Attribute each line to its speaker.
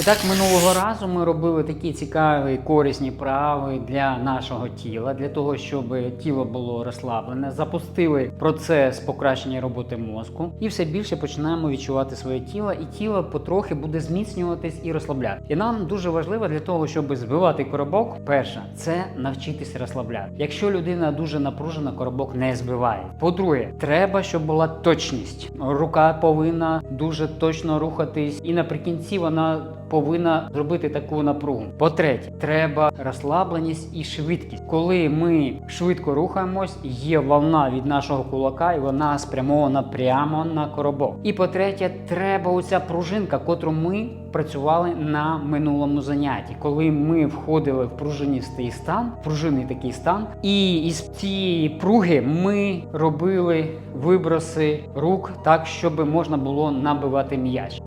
Speaker 1: І так, минулого разу ми робили такі цікаві корисні вправи для нашого тіла, для того, щоб тіло було розслаблене, запустили процес покращення роботи мозку, і все більше починаємо відчувати своє тіло, і тіло потрохи буде зміцнюватись і розслабляти. І нам дуже важливо для того, щоб збивати коробок, перше, це навчитись розслабляти. Якщо людина дуже напружена, коробок не збиває. По-друге, треба, щоб була точність. Рука повинна дуже точно рухатись, і наприкінці вона повинна зробити таку напругу. По-третє, треба розслабленість і швидкість. Коли ми швидко рухаємось, є волна від нашого кулака, і вона спрямована прямо на коробок. І по-третє, треба оця пружинка, котру ми працювали на минулому занятті, коли ми входили в пружиністий стан, пружинний такий стан, і із цієї пруги ми робили виброси рук так, щоб можна було набивати м'яч.